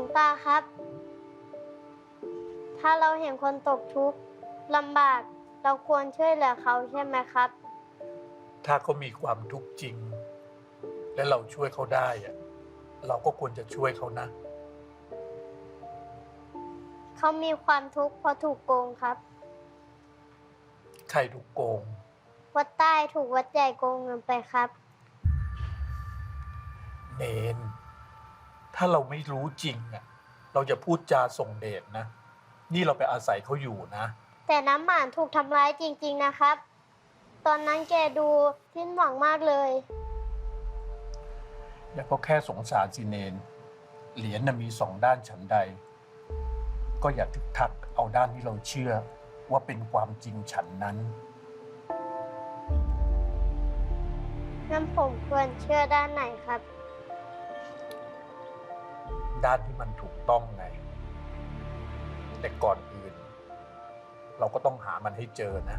ลวงตาครับ ถ้าเราเห็นคนตกทุกข์ลำบากเราควรช่วยเหลือเขาใช่ไหมครับ ถ้าเขามีความทุกข์จริง และเราช่วยเขาได้อะเราก็ควรจะช่วยเขานะ เขามีความทุกข์เพราะถูกโกงครับ ใครถูกโกง วัดใต้ถูกวัดใหญ่โกงเงินไปครับ เนน ถ้าเราไม่รู้จริงอะเราจะพูดจาส่งเดชนะ นี่เราไปอาศัยเขาอยู่นะ แต่น้ำหมานถูกทำร้ายจริง ๆนะครับ ตอนนั้นแกดูสิ้นหวังมากเลย อย่าก็แค่สงสารสิเนน เหรียญน่ะมีสองด้านฉันใด ก็อย่าทึกทักเอาด้านที่เราเชื่อว่าเป็นความจริงฉันนั้นงั้นผมควรเชื่อด้านไหนครับ ด้านที่มันถูกต้องไง แต่ก่อนอื่น เราก็ต้องหามันให้เจอนะ